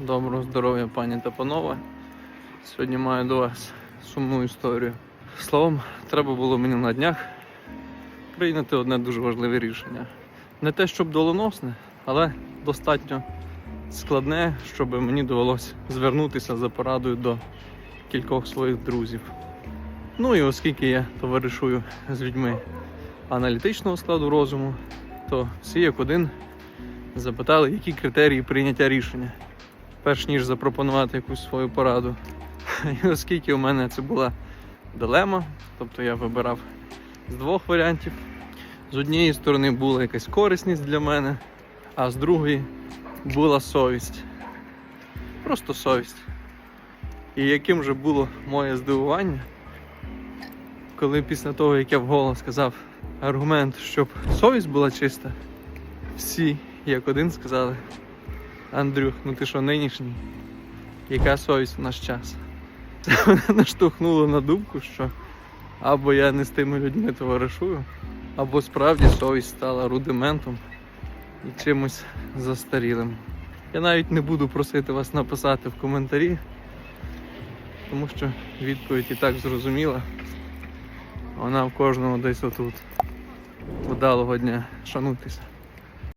Доброго здоров'я, пані та панове. Сьогодні маю до вас сумну історію. Словом, треба було мені на днях прийняти одне дуже важливе рішення. Не те, щоб доленосне, але достатньо складне, щоб мені довелося звернутися за порадою до кількох своїх друзів. Ну і оскільки я товаришую з людьми аналітичного складу розуму, то всі як один запитали, які критерії прийняття рішення, перш ніж запропонувати якусь свою пораду. І оскільки у мене це була дилема, тобто я вибирав з двох варіантів. З однієї сторони була якась корисність для мене, а з другої була совість. Просто совість. І яким же було моє здивування, коли після того, як я вголос сказав аргумент, щоб совість була чиста, всі як один сказали: Андрюх, ну ти що нинішній? Яка совість в наш час? Мене наштовхнуло на думку, що або я не з тими людьми товаришую, або справді совість стала рудиментом і чимось застарілим. Я навіть не буду просити вас написати в коментарі, тому що відповідь і так зрозуміла. Вона в кожного десь отут. Вдалого дня. Шануйтеся.